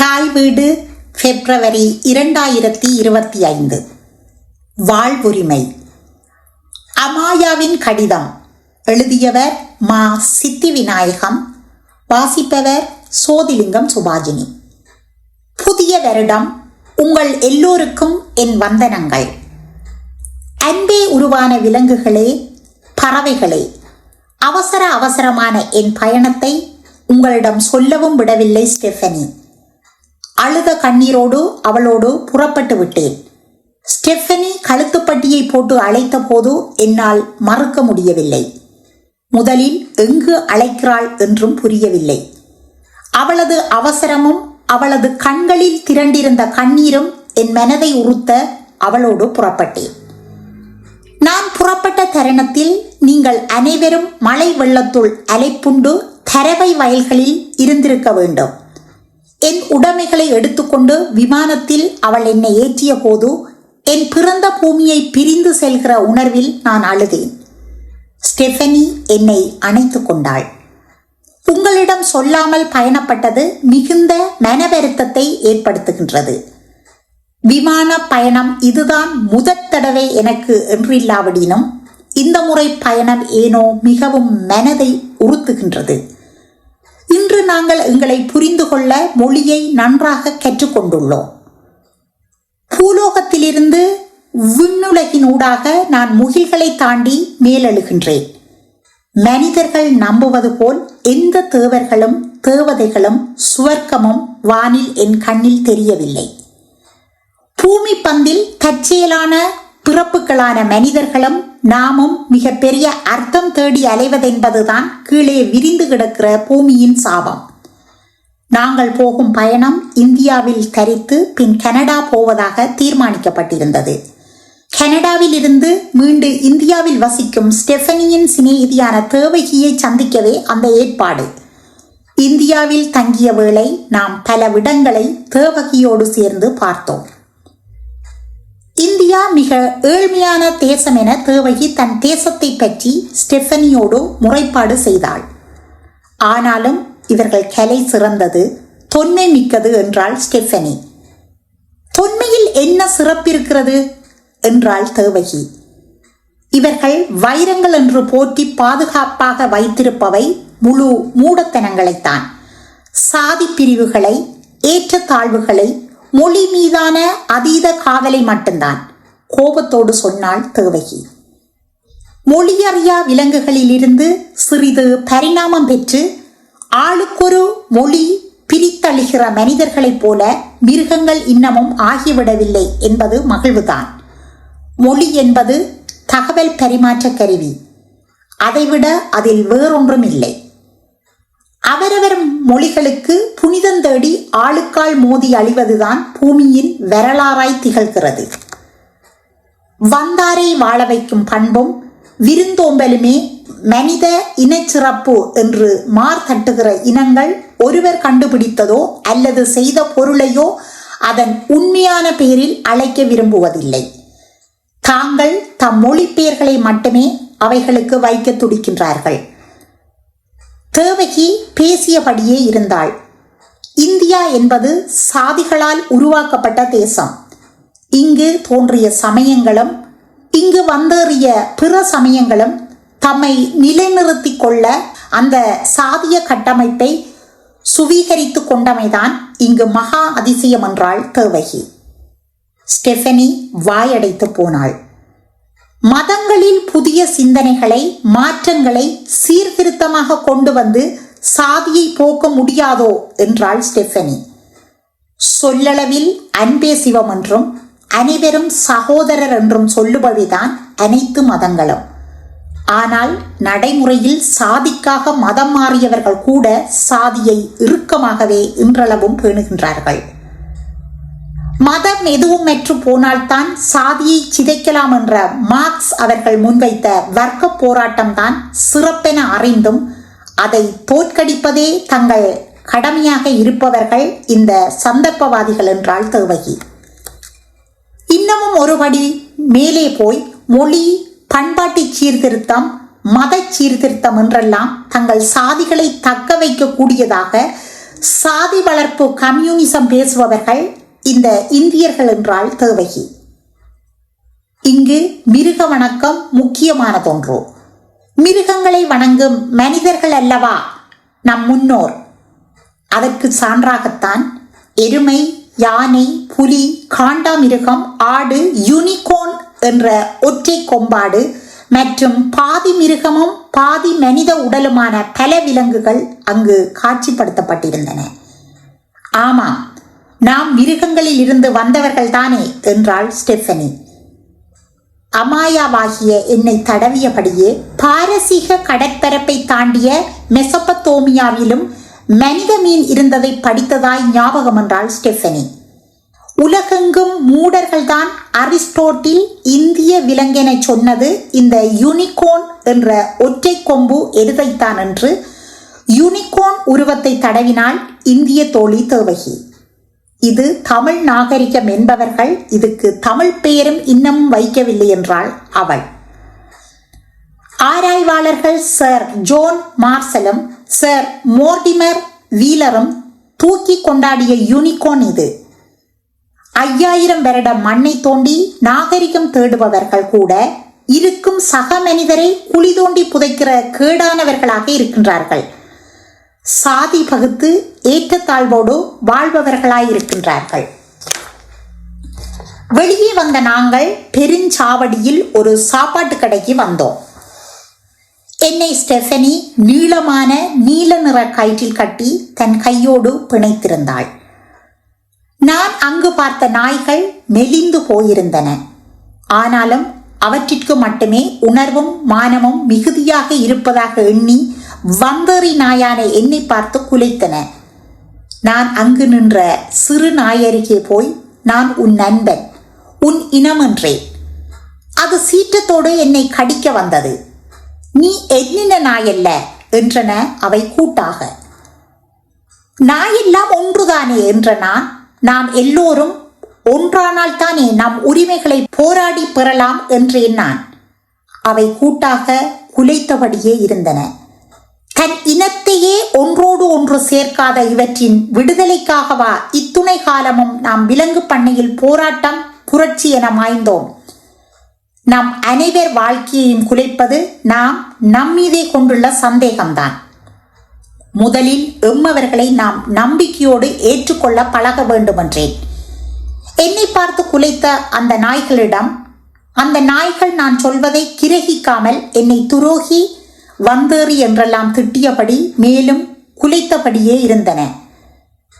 தாய் வீடு பிப்ரவரி இரண்டாயிரத்தி இருபத்தி ஐந்து. வாழ்வுரிமை. அமாயாவின் கடிதம். எழுதியவர் மா. சித்தி விநாயகம் வாசிப்பவர் சோதிலிங்கம் சுபாஜினி. புதிய வருடம். உங்கள் எல்லோருக்கும் என் வந்தனங்கள். அன்பே உருவான விலங்குகளே பறவைகளே. அவசர அவசரமான என் பயணத்தை உங்களிடம் சொல்லவும் விடவில்லை ஸ்டெஃபனி. அழுத கண்ணீரோடு அவளோடு புறப்பட்டு விட்டேன். ஸ்டெஃபனி கழுத்துப்பட்டியை போட்டு அழைத்த போது என்னால் மறுக்க முடியவில்லை. முதலில் எங்கு அழைக்கிறாள் என்றும் புரியவில்லை. அவளது அவசரமும் அவளது கண்களில் திரண்டிருந்த கண்ணீரும் என் மனதை உறுத்த அவளோடு புறப்பட்டேன். நான் புறப்பட்ட தருணத்தில் நீங்கள் அனைவரும் மழை வெள்ளத்துள் அலைப்புண்டு தரவை வயல்களில் இருந்திருக்க வேண்டும். என் உடைமைகளை எடுத்துக்கொண்டு விமானத்தில் அவள் என்னை ஏற்றிய போது என் பிறந்த பூமியை பிரிந்து செல்கிற உணர்வில் நான் அழுதேன். ஸ்டெஃபனி என்னை அணைத்து கொண்டாள். உங்களிடம் சொல்லாமல் பயணப்பட்டது மிகுந்த மனவருத்தத்தை ஏற்படுத்துகின்றது. விமான பயணம் இதுதான் முதற் தடவை எனக்கு என்றில்லாவிடினும் இந்த முறை பயணம் ஏனோ மிகவும் மனதை உறுத்துகின்றது. இன்று நாங்கள் எங்களை புரிந்து கொள்ள மொழியை நன்றாக கற்றுக்கொண்டுள்ளோம். பூலோகத்திலிருந்து விண்ணுலகினூடாக நான் முகில்களை தாண்டி மேலெழுகின்றேன். மனிதர்கள் நம்புவது போல் எந்த தேவர்களும் தேவதைகளும் சுவர்க்கமும் வானில் என் கண்ணில் தெரியவில்லை. பூமி பந்தில் தற்செயலான பிறப்புகளான மனிதர்களும் நாமும் மிக பெரிய அர்த்தம் தேடி அலைவதென்பதுதான் கீழே விரிந்து கிடக்கிற பூமியின் சாபம். நாங்கள் போகும் பயணம் இந்தியாவில் தரித்து பின் கனடா போவதாக தீர்மானிக்கப்பட்டிருந்தது. கனடாவில் இருந்து மீண்டு இந்தியாவில் வசிக்கும் ஸ்டெஃபனியின் சிநேகிதியான தேவகியை சந்திக்கவே அந்த ஏற்பாடு. இந்தியாவில் தங்கிய வேளை நாம் பல விடங்களை தேவகியோடு சேர்ந்து பார்த்தோம். இந்தியா மிக ஏழ்மையான தேசம் என தேவகி தன் தேசத்தை பற்றி ஸ்டெஃபனியோடு முறைப்பாடு செய்தாள். ஆனாலும் இவர்கள் கலை சிறந்தது தொன்மை மிக்கது என்றாள் ஸ்டெஃபனி. தொன்மையில் என்ன சிறப்பிருக்கிறது? என்றாள் தேவகி. இவர்கள் வைரங்கள் என்று போற்றி பாதுகாப்பாக வைத்திருப்பவை முழு மூடத்தனங்களைத்தான். சாதி பிரிவுகளை ஏற்றத்தாழ்வுகளை மொழி மீதான அதீத காதலை மட்டும்தான். கோபத்தோடு சொன்னாள் தேவகி. மொழியறியா விலங்குகளிலிருந்து சிறிது பரிணாமம் பெற்று ஆளுக்கொரு மொழி பிரித்தளிகிற மனிதர்களைப் போல மிருகங்கள் இன்னமும் ஆகிவிடவில்லை என்பது மகிழ்வுதான். மொழி என்பது தகவல் பரிமாற்ற கருவி. அதைவிட அதில் வேறொன்றும் இல்லை அவரவர் மொழிகளுக்கு புனிதம் தேடி ஆளுக்கால் மோதி அழிவதுதான் பூமியின் வரலாறாய் திகழ்கிறது. வந்தாரை வாழ வைக்கும் பண்பும் விருந்தோம்பலுமே மனித இனச்சிறப்பு என்று மார்த்தட்டுகிற இனங்கள் ஒருவர் கண்டுபிடித்ததோ அல்லது செய்த பொருளையோ அதன் உண்மையான பெயரில் அழைக்க விரும்புவதில்லை. தாங்கள் தம் மொழிப்பெயர்களை மட்டுமே அவைகளுக்கு வைக்க துடிக்கின்றார்கள். தேவகி பேசியபடியே இருந்தாள். இந்தியா என்பது சாதிகளால் உருவாக்கப்பட்ட தேசம். இங்கு தோன்றிய சமயங்களும் இங்கு வந்தேறிய பிற சமயங்களும் தம்மை நிலைநிறுத்தி கொள்ள அந்த சாதிய கட்டமைப்பை சுவீகரித்து கொண்டமைதான் இங்கு மகா அதிசயம் என்றாள் தேவகி. ஸ்டெஃபனி வாயடைத்து போனாள். மதங்களில் புதிய சிந்தனைகளை மாற்றங்களை சீர்திருத்தமாக கொண்டு வந்து சாதியை போக்க முடியாதோ என்றாள் ஸ்டெஃபனி. சொல்லளவில் அன்பே சிவம் என்றும் அனைவரும் சகோதரர் என்றும் சொல்லுபவைதான் அனைத்து மதங்களும். ஆனால் நடைமுறையில் சாதிக்காக மதம் மாறியவர்கள் கூட சாதியை இறுக்கமாகவே இன்றளவும் பேணுகின்றார்கள். மதம் எதுவும் மற்று போனால்தான் சாதியை சிதைக்கலாம் என்ற மார்க்ஸ் அவர்கள் முன்வைத்த வர்க்க போராட்டம்தான் சிறப்பென அறிந்தும் அதை தோற்கடிப்பதே தங்கள் கடமையாக இருப்பவர்கள் இந்த சந்தர்ப்பவாதிகள் என்றால் தேவகி இன்னமும் ஒருபடி மேலே போய் மொழி பண்பாட்டு சீர்திருத்தம் மத சீர்திருத்தம் என்றெல்லாம் தங்கள் சாதிகளை தக்க வைக்கக்கூடியதாக சாதி வளர்ப்பு கம்யூனிசம் பேசுபவர்கள் இந்த இந்தியர்கள் என்றால் தேவகி இங்கு மிருக வணக்கம் முக்கியமானதொன்று. மிருகங்களை வணங்கும் மனிதர்கள் அல்லவா? நம் முன்னோர். அதற்கு சான்றாகத்தான் எருமை யானை புலி காண்டாமிருகம் ஆடு யூனிகோன் என்ற ஒற்றை கொம்பாடு மற்றும் பாதி மிருகமும் பாதி மனித உடலுமான பல விலங்குகள் அங்கு காட்சிப்படுத்தப்பட்டிருந்தன. ஆமாம் நாம் மிருகங்களில் இருந்து வந்தவர்கள் தானே என்றாள் ஸ்டெஃபனி. அமாயாவாகிய என்னை தடவியபடியே பாரசீக கடற்பரப்பை தாண்டிய மெசபத்தோமியாவிலும் மனித மீன் இருந்ததை படித்ததாய் ஞாபகம் என்றாள் ஸ்டெஃபனி. உலகெங்கும் மூடர்கள்தான் அரிஸ்டோட்டில் இந்திய விலங்கென சொன்னது இந்த யூனிகோன் என்ற ஒற்றை கொம்பு எருதைத்தான் என்று யூனிகோன் உருவத்தை தடவினால் இந்திய தோழி தேவகி. இது தமிழ் நாகரிகம் என்பவர்கள் இதுக்கு தமிழ் பெயரும் இன்னமும் வைக்கவில்லை என்றாள் அவள். ஆராய்வாளர்கள் சர் ஜோன் மார்சலும் சர் மோர்டிமர் வீலரும் தூக்கி கொண்டாடிய யூனிகோன் இது. ஐயாயிரம் வருடம் மண்ணை தோண்டி நாகரிகம் தேடுபவர்கள் கூட இருக்கும் சக மனிதரை குழி தோண்டி புதைக்கிற கேடானவர்களாக இருக்கின்றார்கள். சாதி பகுத்து ஏற்றத்தாழ்வோடு வாழ்பவர்களாயிருக்கின்றார்கள். வெளியே வந்த நாங்கள் பெருஞ்சாவடியில் ஒரு சாப்பாட்டு கடைக்கு வந்தோம். என்னை ஸ்டெஃபனி நீளமான நீல நிற கயிற்றில் கட்டி தன் கையோடு பிணைத்திருந்தாள். நான் அங்கு பார்த்த நாய்கள் மெலிந்து போயிருந்தன. ஆனாலும் அவற்றிற்கு மட்டுமே உணர்வும் மானமும் மிகுதியாக இருப்பதாக எண்ணி வந்தேறி நாயான என்னை பார்த்து குலைத்தன. நான் அங்கு நின்ற சிறு நாயருகே போய் நான் உன் நண்பன் உன் இனமென்றேன். அது சீற்றத்தோடு என்னை கடிக்க வந்தது. நீ எண்ணின நாயல்ல என்றன அவை கூட்டாக. நாயெல்லாம் ஒன்றுதானே என்ற நான் நாம் எல்லோரும் ஒன்றானால் தானே நம் உரிமைகளை போராடி பெறலாம் என்றேன் நான் அவை கூட்டாக குலைத்தபடியே இருந்தன. தன் இனத்தையே ஒன்றோடு ஒன்று சேர்க்காத இவற்றின் விடுதலைக்காகவா இத்துணை காலமும் நாம் விலங்கு பண்ணையில் போராட்டம் புரட்சி என மாய்ந்தோம். நம் அனைவர் வாழ்க்கையையும் குலைப்பது நாம் நம்மீதே கொண்டுள்ள சந்தேகம்தான். முதலில் எம்மவர்களை நாம் நம்பிக்கையோடு ஏற்றுக்கொள்ள பழக வேண்டுமென்றேன். என்னை பார்த்து குலைத்த அந்த நாய்களிடம் அந்த நாய்கள் நான் சொல்வதை கிரகிக்காமல் என்னை துரோகி வந்தேறி என்றெல்லாம் திட்டியபடி மேலும் குலைத்தபடியே இருந்தன.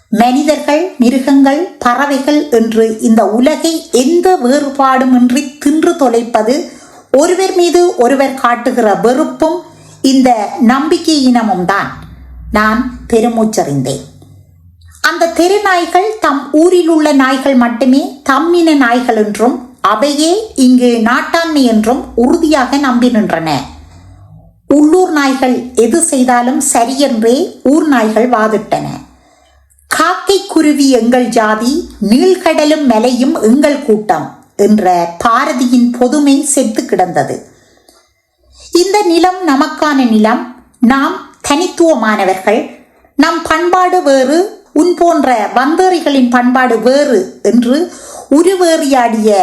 மனிதர்கள் மிருகங்கள் பறவைகள் என்று இந்த உலகை எந்த வேறுபாடுமின்றி தின்று தொலைப்பது ஒருவர் மீது ஒருவர் காட்டுகிற வெறுப்பும் இந்த நம்பிக்கை இனமும் தான். நான் பெருமூச்சறிந்தேன். அந்த தெரு நாய்கள் தம் ஊரில் உள்ள நாய்கள் மட்டுமே தம்மின நாய்கள் என்றும் அவையே இங்கு நாட்டாண்மை என்றும் உறுதியாக நம்பி நின்றன. உள்ளூர் நாய்கள் எது செய்தாலும் சரியென்றே ஊர் நாய்கள் வாதிட்டன. காக்கை குருவி எங்கள் ஜாதி நீள்கடலும் மலையும் எங்கள் கூட்டம். என்ற பாரதியின் பொதுமை செத்து கிடந்தது. இந்த நிலம் நமக்கான நிலம். நாம் தனித்துவமானவர்கள். நம் பண்பாடு வேறு உன் போன்ற வந்தேறிகளின் பண்பாடு வேறு என்று உருவேறியாடிய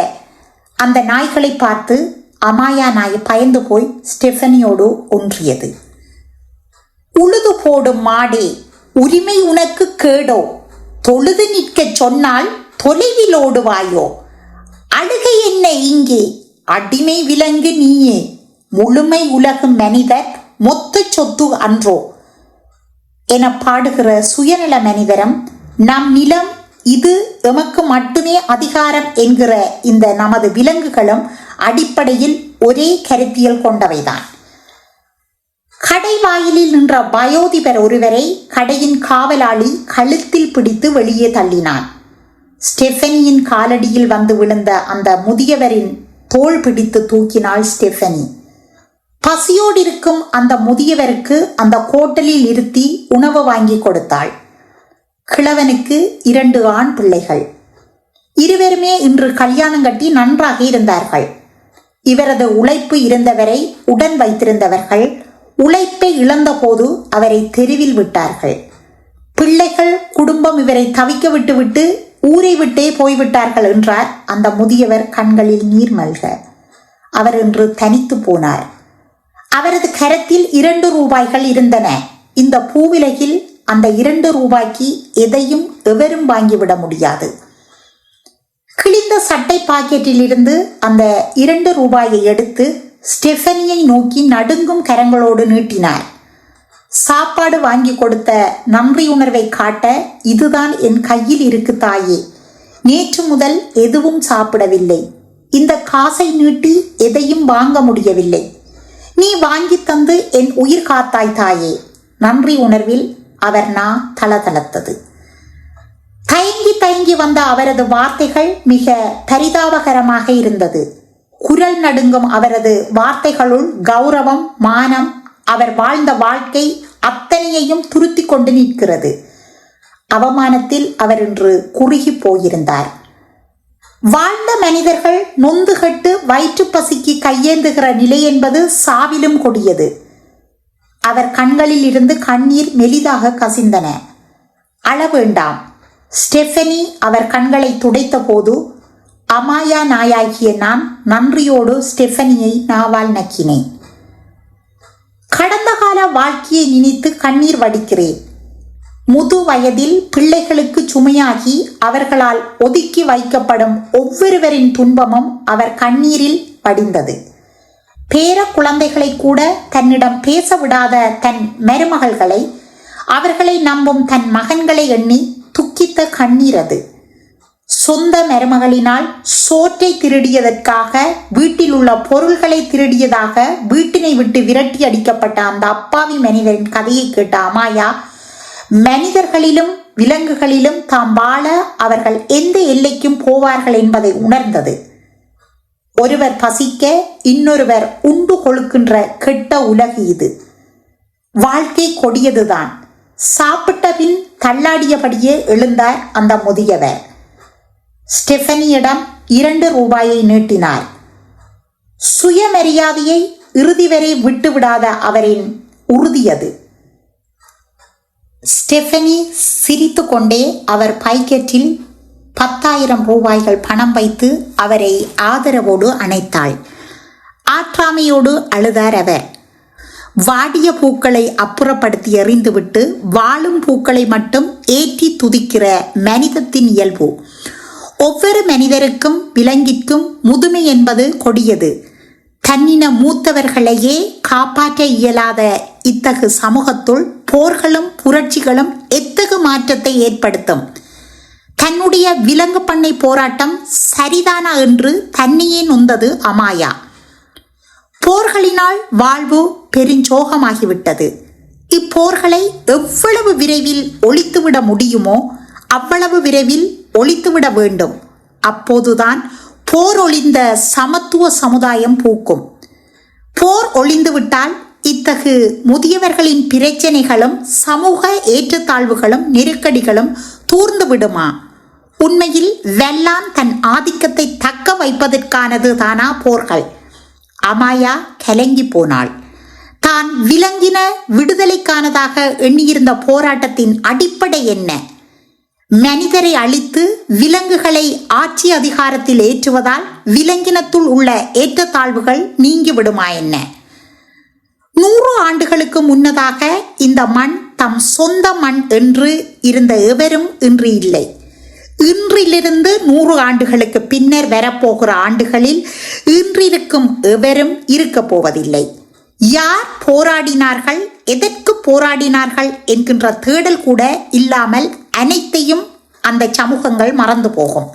அந்த நாய்களை பார்த்து அமாயா நாய் பயந்து போய் ஸ்டெஃபனியோடு ஒன்றியது. உழுது போடும் மாடே உரிமை உனக்கு கேடோ. தொழுது நிற்கச் சொன்னால் தொலைவில் ஓடுவாயோ அழுகை என்ன இங்கே? அடிமை விலங்கு நீயே. முழுமை உலகு மனிதர் மொத்த சொத்து அன்றோ. என பாடுகிற சுயநல மனிதரம் நம் நிலம் இது எமக்கு மட்டுமே அதிகாரம் என்கிற இந்த நமது விலங்குகளும் அடிப்படையில் ஒரே கருத்தியல் கொண்டவைதான். கடை வாயிலில் நின்ற வயோதிபர் ஒருவரை கடையின் காவலாளி கழுத்தில் பிடித்து வெளியே தள்ளினான். ஸ்டெஃபனியின் காலடியில் வந்து விழுந்த அந்த முதியவரின் தோள் பிடித்து தூக்கினாள் ஸ்டெஃபனி. பசியோடு இருக்கும் அந்த முதியவருக்கு அந்த கோட்டலில் இருத்தி உணவு வாங்கி கொடுத்தாள். கிழவனுக்கு இரண்டு ஆண் பிள்ளைகள். இருவருமே இன்று கல்யாணம் கட்டி நன்றாக இருந்தார்கள். இவரது உழைப்பு இருந்தவரை உடன் வைத்திருந்தவர்கள் உழைப்பை இழந்தபோது அவரை தெருவில் விட்டார்கள். பிள்ளைகள் குடும்பம் இவரை தவிக்க விட்டுவிட்டு ஊரை விட்டே போய்விட்டார்கள் என்றார். அந்த முதியவர் கண்களில் நீர் மல்க. அவர் இன்று தனித்து போனார். அவரது கரத்தில் இரண்டு ரூபாய்கள் இருந்தன. இந்த பூவிலகில் அந்த இரண்டு ரூபாய்க்கு எதையும் எவரும் வாங்கிவிட முடியாது. கிழிந்த சட்டை பாக்கெட்டில் இருந்து அந்த இரண்டு ரூபாயை எடுத்து ஸ்டெஃபனியை நோக்கி நடுங்கும் கரங்களோடு நீட்டினார். சாப்பாடு வாங்கி கொடுத்த நன்றியுணர்வை காட்ட இதுதான் என் கையில் இருக்கு தாயே. நேற்று முதல் எதுவும் சாப்பிடவில்லை. இந்த காசை நீட்டி எதையும் வாங்க முடியவில்லை. நீ வாங்கி தந்து என் உயிர் காத்தாய் தாயே. நன்றி உணர்வில் அவர் நான் தளதளத்தது. தயங்கி தயங்கி வந்த அவரது வார்த்தைகள் மிக பரிதாபகரமாக இருந்தது. குரல் நடுங்கும் அவரது வார்த்தைகளுள் கௌரவம் மானம் அவர் வாழ்ந்த வாழ்க்கை அத்தனையையும் துருத்தி கொண்டு நிற்கிறது. அவமானத்தில் அவர் இன்று குறுகி போயிருந்தார். வாழ்ந்த மனிதர்கள் நொந்துகட்டு வயிற்று பசிக்கு கையேந்துகிற நிலை என்பது சாவிலும் கொடியது. அவர் கண்களில் இருந்து கண்ணீர் மெலிதாக கசிந்தன. அள வேண்டாம். ஸ்டெஃபனி அவர் கண்களை துடைத்த போது அமாயா நாயாகிய நான் நன்றியோடு ஸ்டெஃபனியை நாவால் நக்கினேன். கடந்த கால வாழ்க்கையை நினைத்து கண்ணீர் வடிக்கிறேன். முது வயதில் பிள்ளைகளுக்கு சுமையாகி அவர்களால் ஒதுக்கி வைக்கப்படும் ஒவ்வொருவரின் துன்பமும் அவர் கண்ணீரில் படிந்தது பேர குழந்தைகளை கூட தன்னிடம் பேச விடாத தன் மருமகள்களை அவர்களை நம்பும் தன் மகன்களை எண்ணி துக்கித்த கண்ணீர் அது. சொந்த மருமகளினால் சோற்றை திருடியதற்காக வீட்டில் உள்ள பொருள்களை திருடியதாக வீட்டினை விட்டு விரட்டி அடிக்கப்பட்ட அந்த அப்பாவி மனிதரின் கதையை கேட்ட அமாயா மனிதர்களிலும் விலங்குகளிலும் தாம் வாழ அவர்கள் எந்த எல்லைக்கும் போவார்கள் என்பதை உணர்ந்தது. ஒருவர் பசிக்க இன்னொருவர் உண்டு கொழுக்கின்ற கெட்ட உலகு இது. வாழ்க்கை கொடியதுதான். சாப்பிட்ட பின் தள்ளாடியபடியே எழுந்தார் அந்த முதியவர். ஸ்டெஃபனியிடம் இரண்டு ரூபாயை நீட்டினார். சுயமரியாதையை இறுதி வரை விட்டுவிடாத அவரின் உறுதியது. ஸ்டெஃபனி சிரித்து கொண்டே அவர் பைக்கெட்டில் பத்தாயிரம் ரூபாய்கள் பணம் வைத்து அவரை ஆதரவோடு அணைத்தாள். ஆற்றாமையோடு அழுதார் அவர். வாடிய பூக்களை அப்புறப்படுத்தி எறிந்துவிட்டு வாழும் பூக்களை மட்டும் ஏற்றி துதிக்கிற மனிதத்தின் இயல்பு. ஒவ்வொரு மனிதருக்கும் விலங்கிற்கும் முதுமை என்பது கொடியது. தன்னின மூத்தவர்களையே காப்பாற்ற இயலாத இத்தகு சமூகத்துள் போர்களும் புரட்சிகளும் எத்தகு மாற்றத்தை ஏற்படுத்தும். தன்னுடைய விலங்கு பண்ணை போராட்டம் சரிதானா என்று தன்னையே நொந்தது அமாயா. போர்களினால் வாழ்வு பெருஞ்சோகமாகிவிட்டது. இப்போர்களை எவ்வளவு விரைவில் ஒழித்துவிட முடியுமோ அவ்வளவு விரைவில் ஒழித்துவிட வேண்டும். அப்போதுதான் போர் ஒளிந்த சமத்துவ சமுதாயம் பூக்கும். போர் ஒளிந்துவிட்டால் இத்தகு முதியவர்களின் பிரச்சனைகளும் சமூக ஏற்றத்தாழ்வுகளும் நெருக்கடிகளும் தூர்ந்து விடுமா உண்மையில் வெள்ளான் தன் ஆதிக்கத்தை தக்க வைப்பதற்கானது தானா போர்கள். அமாயா கலங்கி போனாள். தான் விலங்கின விடுதலைக்கானதாக எண்ணியிருந்த போராட்டத்தின் அடிப்படை என்ன? மனிதரை அழித்து விலங்குகளை ஆட்சி அதிகாரத்தில் ஏற்றுவதால் விலங்கினத்துள் உள்ள ஏற்றத்தாழ்வுகள் நீங்கிவிடுமா என்ன? நூறு ஆண்டுகளுக்கு முன்னதாக இந்த மண் தம் சொந்த மண் என்று இருந்த எவரும் இன்று இல்லை. இன்றிலிருந்து நூறு ஆண்டுகளுக்கு பின்னர் வரப்போகிற ஆண்டுகளில் இன்றிருக்கும் எவரும் இருக்கப் போவதில்லை. யார் போராடினார்கள் எதற்கு போராடினார்கள் என்கின்ற தேடல் கூட இல்லாமல் அனைத்தையும் அந்த சமூகங்கள் மறந்து போகும்.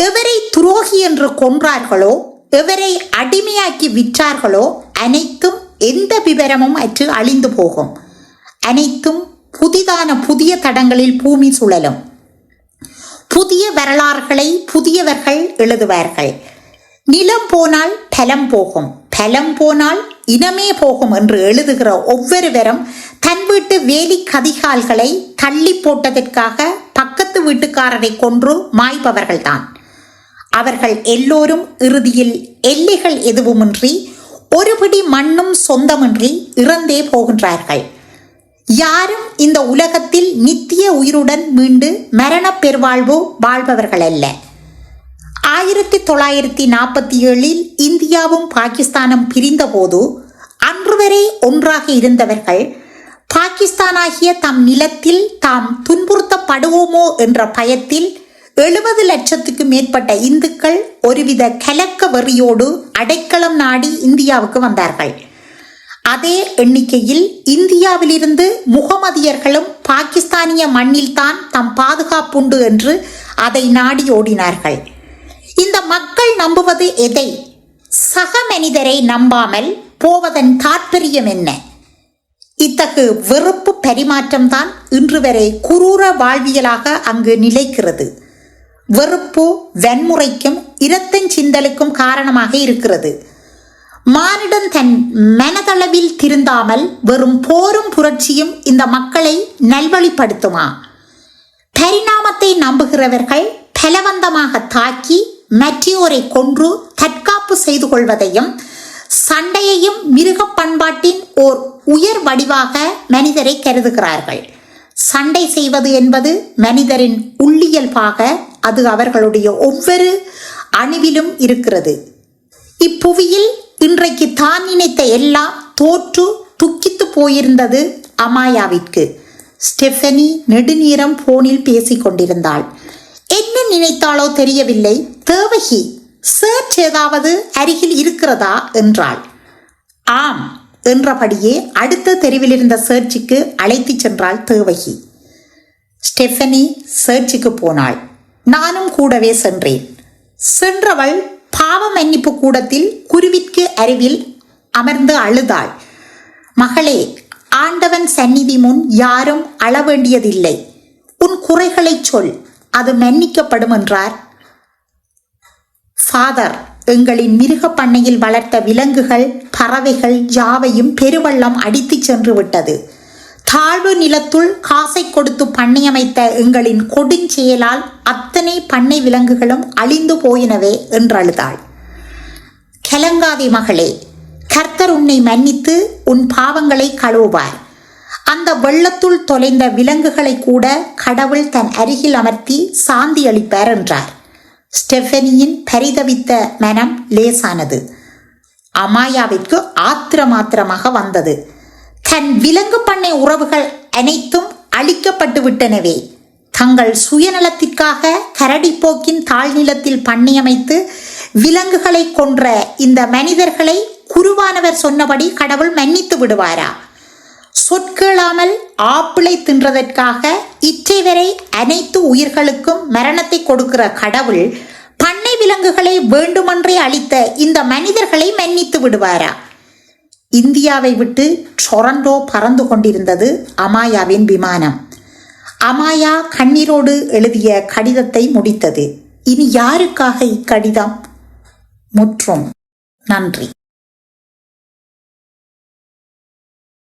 எவரை துரோகி என்று கொன்றார்களோ எவரை அடிமையாக்கி விற்றார்களோ அனைத்தும் எந்த விவரமும் அற்று அழிந்து போகும். அனைத்தும் புதிதான புதிய தடங்களில் பூமி சுழலும். புதிய வரலாறுகளை புதியவர்கள் எழுதுவார்கள். நிலம் போனால் பலம் போகும். பலம் போனால் இனமே போகும் என்று எழுதுகிற ஒவ்வொருவரும் தன் வீட்டு வேலி கதிகால்களை தள்ளி போட்டதற்காக பக்கத்து வீட்டுக்காரரை கொன்று மாய்பவர்கள்தான். அவர்கள் எல்லோரும் இறுதியில் எல்லைகள் எதுவுமின்றி ஒருபடி மண்ணும் சொந்தமின்றி இறந்தே போகின்றார்கள். யாரும் இந்த உலகத்தில் நித்திய உயிருடன் மீண்டு மரணப் பெருவாழ்வு வாழ்பவர்கள் அல்ல ஆயிரத்தி தொள்ளாயிரத்தி நாற்பத்தி ஏழில் இந்தியாவும் பாகிஸ்தானும் பிரிந்தபோது அன்று வரை ஒன்றாக இருந்தவர்கள் பாகிஸ்தானாகிய தம் நிலத்தில் தாம் துன்புறுத்தப்படுவோமோ என்ற பயத்தில் எழுபது லட்சத்துக்கு மேற்பட்ட இந்துக்கள் ஒருவித கலக்க வெறியோடு அடைக்கலம் நாடி இந்தியாவுக்கு வந்தார்கள். அதே எண்ணிக்கையில் இந்தியாவிலிருந்து முகமதியர்களும் பாகிஸ்தானிய மண்ணில்தான் தம் பாதுகாப்புண்டு என்று அதை நாடி ஓடினார்கள். இந்த மக்கள் நம்புவது எதை? சக மனிதரை நம்பாமல் போவதன் தாற்பயம் என்ன? இத்தகு வெறுப்பு பரிமாற்றம்தான் இன்று வரை குரூர வாழ்வியலாக அங்கு நிலைக்கிறது. வெறுப்பு வன்முறைக்கும் இரத்தஞ்சிந்தலுக்கும் காரணமாக இருக்கிறது. மானிடன் தன் மனதளவில் திருந்தாமல் வெறும் போரும் புரட்சியும் இந்த மக்களை நல்வழிப்படுத்துமா? பரிணாமத்தை நம்புகிறவர்கள் பலவந்தமாக தாக்கி மற்றையோரை கொன்று தற்காப்பு செய்து கொள்வதையும் சண்டையையும் மிருக பண்பாட்டின் ஓர் உயர் வடிவாக மனிதரை கருதுகிறார்கள். சண்டை செய்வது என்பது மனிதரின் உள்ளியல்பாக அது அவர்களுடைய ஒவ்வொரு அணுவிலும் இருக்கிறது. இப்புவியில் இன்றைக்கு தான் நினைத்த எல்லாம் தோற்று துக்கித்து போயிருந்தது அமாயாவிற்கு. ஸ்டெஃபனி நெடுநீரம் போனில் பேசிக் கொண்டிருந்தாள். என்ன நினைத்தாளோ தெரியவில்லை. தேவகி சர்ச் ஏதாவது அருகில் இருக்கிறதா என்றாள். ஆம் என்றபடியே அடுத்த தெருவில் இருந்த சர்ச்சுக்கு அழைத்துச் சென்றாள் தேவகி. ஸ்டெஃபனி சர்ச்சுக்கு போனாள். நானும் கூடவே சென்றேன். சென்றவள் பாவ மன்னிப்பு கூடத்தில் குருவிற்கு அருவில் அமர்ந்து அழுதாள். மகளே ஆண்டவன் சந்நிதி முன் யாரும் அழ வேண்டியதில்லை உன் குறைகளைச் சொல் அது மன்னிக்கப்படும் என்றார் ஃபாதர் எங்களின் மிருக பண்ணையில் வளர்த்த விலங்குகள் பறவைகள் யாவையும் பெருவள்ளம் அடித்துச் சென்று விட்டது. தாழ்வு நிலத்துள் காசை கொடுத்து பண்ணையமைத்த எங்களின் கொடுஞ்செயலால் அத்தனை பண்ணை விலங்குகளும் அழிந்து போயினவே என்றழுதாள். கலங்காதே மகளே கர்த்தர் உன்னை மன்னித்து உன் பாவங்களை கழுவுவார். அந்த வெள்ளத்துள் தொலைந்த விலங்குகளை கூட கடவுள் தன் அருகில் அமர்த்தி சாந்தி அளிப்பார் என்றார். ஸ்டெஃபனியின் பரிதவித்த மனம் லேசானது. அமாயாவிற்கு ஆத்திரமாத்திரமாக வந்தது. தன் விலங்கு பண்ணை உறவுகள் அனைத்தும் அழிக்கப்பட்டு விட்டனவே. தங்கள் சுயநலத்திற்காக கரடிப்போக்கின் தாழ்நிலத்தில் பண்ணியமைத்து விலங்குகளை கொன்ற இந்த மனிதர்களை குருவானவர் சொன்னபடி கடவுள் மன்னித்து விடுவாரா? சொற்களாமல் ஆப்பிளை தின்றதற்காக இற்றை வரை அனைத்து உயிர்களுக்கும் மரணத்தை கொடுக்கிற கடவுள் பண்ணை விலங்குகளை வேண்டுமென்றே அளித்த இந்த மனிதர்களை மன்னித்து விடுவாரா? இந்தியாவை விட்டு டொரண்டோ பறந்து கொண்டிருந்தது அமாயாவின் விமானம். அமாயா கண்ணீரோடு எழுதிய கடிதத்தை முடித்தது. இனி யாருக்காக இக்கடிதம்? முற்றும். நன்றி.